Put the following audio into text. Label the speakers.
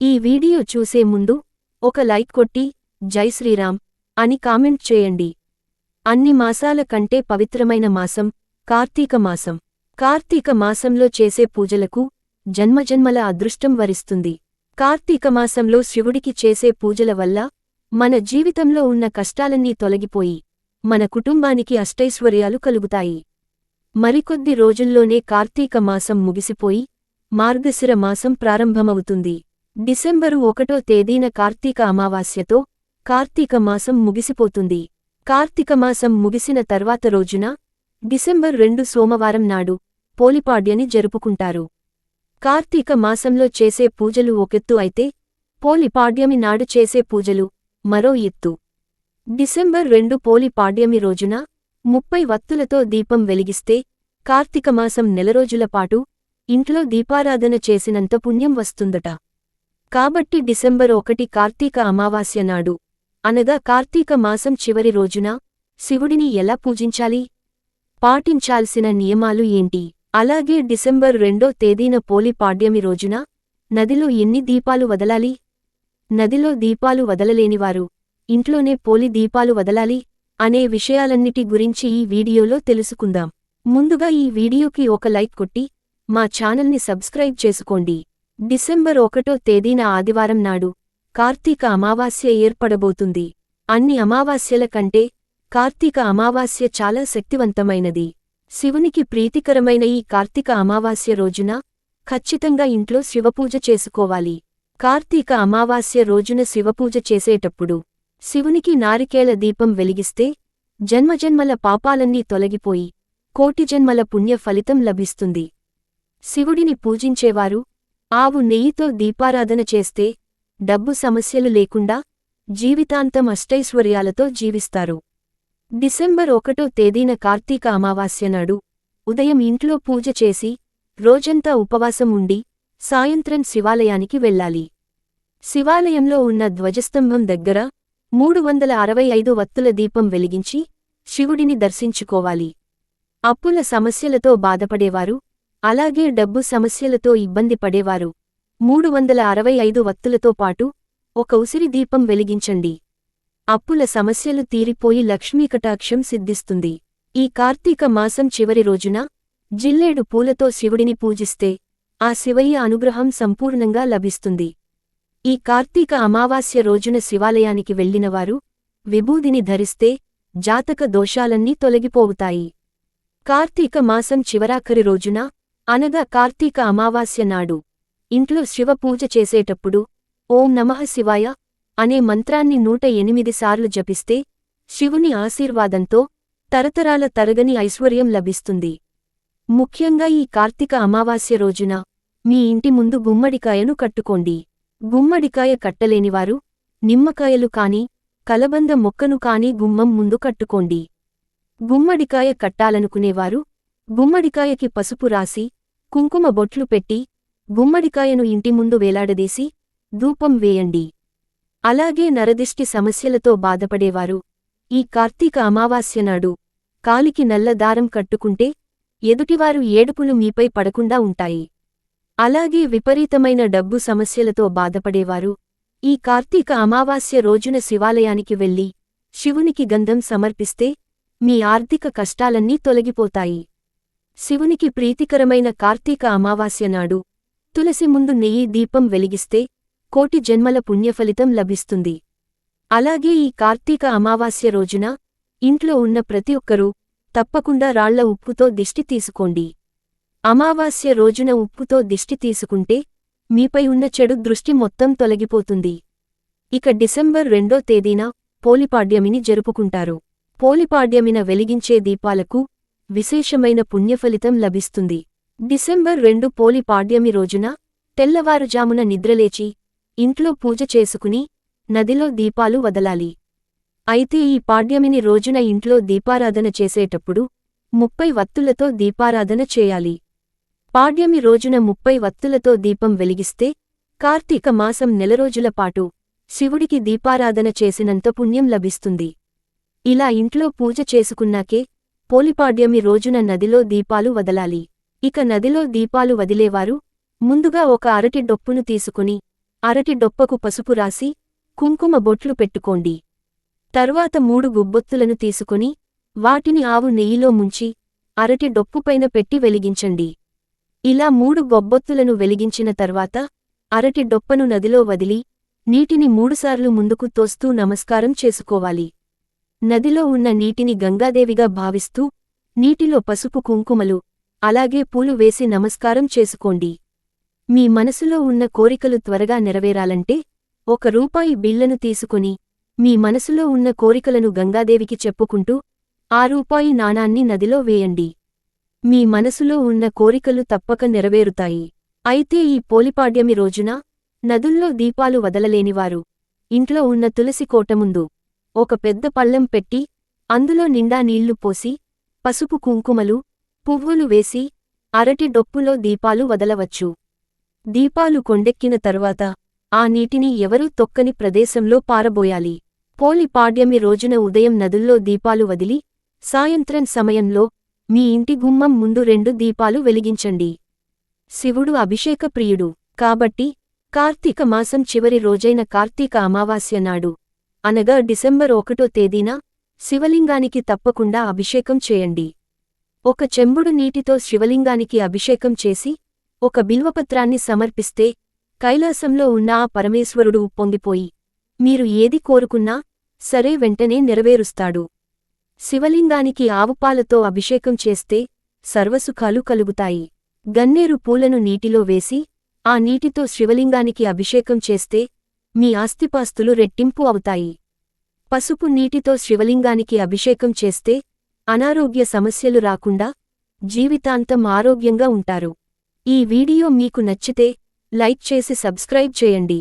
Speaker 1: ఈ వీడియో చూసే ముందు ఒక లైక్ కొట్టి జై శ్రీరామ్ అని కామెంట్ చేయండి. అన్ని మాసాల కంటే పవిత్రమైన మాసం కార్తీక మాసం. కార్తీక మాసంలో చేసే పూజలకు జన్మజన్మల అదృష్టం వరిస్తుంది. కార్తీక మాసంలో శివుడికి చేసే పూజల వల్ల మన జీవితంలో ఉన్న కష్టాలన్నీ తొలగిపోయి మన కుటుంబానికి అష్టైశ్వర్యాలు కలుగుతాయి. మరికొద్ది రోజుల్లోనే కార్తీక మాసం ముగిసిపోయి మార్గశిర మాసం ప్రారంభమవుతుంది. డిసెంబరు ఒకటో తేదీన కార్తీక అమావాస్యతో కార్తీక మాసం ముగిసిపోతుంది. కార్తీక మాసం ముగిసిన తర్వాత రోజున డిసెంబర్ రెండు సోమవారం నాడు పోలిపాడ్యని జరుపుకుంటారు. కార్తీక మాసంలో చేసే పూజలు ఒకెత్తు అయితే పోలిపాడ్యమి నాడు చేసే పూజలు మరో ఎత్తు. డిసెంబర్ రెండు పోలిపాడ్యమి రోజున ముప్పై వత్తులతో దీపం వెలిగిస్తే కార్తీక మాసం నెలరోజుల పాటు ఇంట్లో దీపారాధన చేసినంత పుణ్యం వస్తుందట. కాబట్టి డిసెంబర్ ఒకటి కార్తీక అమావాస్య నాడు. అనగా కార్తీక మాసం చివరి రోజున శివుడిని ఎలా పూజించాలి? పాటించాల్సిన నియమాలు ఏంటి? అలాగే డిసెంబర్ రెండో తేదీన పోలి పాడ్యమి రోజున నదిలో ఎన్ని దీపాలు వదలాలి? నదిలో దీపాలు వదలలేనివారు ఇంట్లోనే పోలి దీపాలు వదలాలి అనే విషయాలన్నిటి గురించి ఈ వీడియోలో తెలుసుకుందాం. ముందుగా ఈ వీడియోకి ఒక లైక్ కొట్టి మా ఛానల్ని సబ్స్క్రైబ్ చేసుకోండి. డిసెంబర్ ఒకటో తేదీన ఆదివారం నాడు కార్తీక అమావాస్య ఏర్పడబోతుంది. అన్ని అమావాస్యల కంటే కార్తీక అమావాస్య చాలా శక్తివంతమైనది. శివునికి ప్రీతికరమైన ఈ కార్తీక అమావాస్య రోజున ఖచ్చితంగా ఇంట్లో శివపూజ చేసుకోవాలి. కార్తీక అమావాస్య రోజున శివపూజ చేసేటప్పుడు శివునికి నారికేళ దీపం వెలిగిస్తే జన్మజన్మల పాపాలన్నీ తొలగిపోయి కోటి జన్మల పుణ్య ఫలితం లభిస్తుంది. శివుడిని పూజించేవారు ఆవు నెయ్యితో దీపారాధన చేస్తే డబ్బు సమస్యలు లేకుండా జీవితాంతం అష్టైశ్వర్యాలతో జీవిస్తారు. డిసెంబర్ ఒకటో తేదీన కార్తీక అమావాస్య నాడు ఉదయం ఇంట్లో పూజ చేసి రోజంతా ఉపవాసం ఉండి సాయంత్రం శివాలయానికి వెళ్ళాలి. శివాలయంలో ఉన్న ధ్వజస్తంభం దగ్గర మూడు వందల అరవై ఐదు వత్తుల దీపం వెలిగించి శివుడిని దర్శించుకోవాలి. అప్పుల సమస్యలతో బాధపడేవారు అలాగే డబ్బు సమస్యలతో ఇబ్బంది పడేవారు. మూడు వందల అరవై ఐదు వత్తులతో పాటు ఒక ఉసిరి దీపం వెలిగించండి. అప్పుల సమస్యలు తీరిపోయి లక్ష్మీకటాక్షం సిద్ధిస్తుంది. ఈ కార్తీక మాసం చివరి రోజున జిల్లేడు పూలతో శివుడిని పూజిస్తే ఆ శివయ్య అనుగ్రహం సంపూర్ణంగా లభిస్తుంది. ఈ కార్తీక అమావాస్య రోజున శివాలయానికి వెళ్ళినవారు విభూదిని ధరిస్తే జాతక దోషాలన్నీ తొలగిపోవుతాయి. కార్తీక మాసం చివరాఖరి రోజున అనగా కార్తీక అమావాస్య నాడు. ఇంట్లో శివపూజ చేసేటప్పుడు ఓం నమః శివాయ అనే మంత్రాన్ని నూట ఎనిమిది సార్లు జపిస్తే శివుని ఆశీర్వాదంతో తరతరాల తరగని ఐశ్వర్యం లభిస్తుంది. ముఖ్యంగా ఈ కార్తీక అమావాస్య రోజున మీ ఇంటి ముందు గుమ్మడికాయను కట్టుకోండి. గుమ్మడికాయ కట్టలేనివారు నిమ్మకాయలు కాని కలబంద మొక్కను కాని గుమ్మం ముందు కట్టుకోండి. గుమ్మడికాయ కట్టాలనుకునేవారు గుమ్మడికాయకి పసుపు రాసి కుంకుమ బొట్లు పెట్టి గుమ్మడికాయను ఇంటి ముందు వేలాడదీసి ధూపం వేయండి. అలాగే నరదిష్టి సమస్యలతో బాధపడేవారు. ఈ కార్తీక అమావాస్య నాడు కాలికి నల్ల దారం కట్టుకుంటే ఎదుటివారు ఏడుపులు మీపై పడకుండా ఉంటాయి. అలాగే విపరీతమైన డబ్బు సమస్యలతో బాధపడేవారు. ఈ కార్తీక అమావాస్య రోజున శివాలయానికి వెళ్ళి శివునికి గంధం సమర్పిస్తే మీ ఆర్థిక కష్టాలన్నీ తొలగిపోతాయి. శివునికి ప్రీతికరమైన కార్తీక అమావాస్య నాడు తులసి ముందు నెయ్యి దీపం వెలిగిస్తే కోటి జన్మల పుణ్యఫలితం లభిస్తుంది. అలాగే ఈ కార్తీక అమావాస్య రోజున ఇంట్లో ఉన్న ప్రతి ఒక్కరూ తప్పకుండా రాళ్ళ ఉప్పుతో దిష్టి తీసుకోండి. అమావాస్య రోజున ఉప్పుతో దిష్టి తీసుకుంటే మీపై ఉన్న చెడు దృష్టి మొత్తం తొలగిపోతుంది. ఇక డిసెంబర్ రెండో తేదీన పోలిపాడ్యమిని జరుపుకుంటారు. పోలిపాడ్యమిన వెలిగించే దీపాలకు విశేషమైన పుణ్యఫలితం లభిస్తుంది. డిసెంబర్ రెండు పోలి పాడ్యమి రోజున తెల్లవారుజామున నిద్రలేచి ఇంట్లో పూజ చేసుకుని నదిలో దీపాలు వదలాలి. అయితే ఈ పాడ్యమిని రోజున ఇంట్లో దీపారాధన చేసేటప్పుడు ముప్పై వత్తులతో దీపారాధన చేయాలి. పాడ్యమి రోజున ముప్పై వత్తులతో దీపం వెలిగిస్తే కార్తీక మాసం నెలరోజుల పాటు శివుడికి దీపారాధన చేసినంత పుణ్యం లభిస్తుంది. ఇలా ఇంట్లో పూజ చేసుకున్నాకే పోలిపాడ్యమి రోజున నదిలో దీపాలు వదలాలి. ఇక నదిలో దీపాలు వదిలేవారు. ముందుగా ఒక అరటి డొప్పును తీసుకుని అరటి డొప్పకు పసుపు రాసి కుంకుమ బొట్లు పెట్టుకోండి. తర్వాత మూడు గుబ్బొత్తులను తీసుకుని వాటిని ఆవు నెయ్యిలో ముంచి అరటి డొప్పుపైన పెట్టి వెలిగించండి. ఇలా మూడు గొబ్బొత్తులను వెలిగించిన తర్వాత అరటి డొప్పను నదిలో వదిలి నీటిని మూడుసార్లు ముందుకు తోస్తూ నమస్కారం చేసుకోవాలి. నదిలో ఉన్న నీటిని గంగాదేవిగా భావిస్తూ నీటిలో పసుపు కుంకుమలు అలాగే పూలు వేసి నమస్కారం చేసుకోండి. మీ మనసులో ఉన్న కోరికలు త్వరగా నెరవేరాలంటే ఒక రూపాయి బిళ్ళను తీసుకుని మీ మనసులో ఉన్న కోరికలను గంగాదేవికి చెప్పుకుంటూ ఆ రూపాయి నాణాన్ని నదిలో వేయండి. మీ మనసులో ఉన్న కోరికలు తప్పక నెరవేరుతాయి. అయితే ఈ పోలిపాడ్యమి రోజున నదుల్లో దీపాలు వదలలేనివారు ఇంట్లో ఉన్న తులసి కోట ముందు. ఒక పెద్ద పళ్ళెం పెట్టి అందులో నిండా నీళ్ళు పోసి పసుపు కుంకుమలు పువ్వులు వేసి అరటి డొప్పులో దీపాలు వదలవచ్చు. దీపాలు కొండెక్కిన తరువాత ఆ నీటిని ఎవరూ తొక్కని ప్రదేశంలో పారబోయాలి. పోలి పాడ్యమి రోజున ఉదయం నదుల్లో దీపాలు వదిలి సాయంత్రం సమయంలో మీ ఇంటి గుమ్మం ముందు రెండు దీపాలు వెలిగించండి. శివుడు అభిషేక ప్రియుడు కాబట్టి కార్తీక మాసం చివరి రోజైన కార్తీక అమావాస్య నాడు అనగా డిసెంబర్ ఒకటో తేదీన శివలింగానికి తప్పకుండా అభిషేకం చేయండి. ఒక చెంబుడు నీటితో శివలింగానికి అభిషేకం చేసి ఒక బిల్వపత్రాన్ని సమర్పిస్తే కైలాసంలో ఉన్న ఆ పరమేశ్వరుడు పొంగిపోయి మీరు ఏది కోరుకున్నా సరే వెంటనే నెరవేరుస్తాడు. శివలింగానికి ఆవుపాలతో అభిషేకం చేస్తే సర్వసుఖాలు కలుగుతాయి. గన్నేరు పూలను నీటిలో వేసి ఆ నీటితో శివలింగానికి అభిషేకం చేస్తే మీ ఆస్తిపాస్తులు రెట్టింపు అవుతాయి. పసుపు నీటితో శివలింగానికి అభిషేకం చేస్తే అనారోగ్య సమస్యలు రాకుండా జీవితాంతం ఆరోగ్యంగా ఉంటారు. ఈ వీడియో మీకు నచ్చితే లైక్ చేసి సబ్స్క్రైబ్ చేయండి.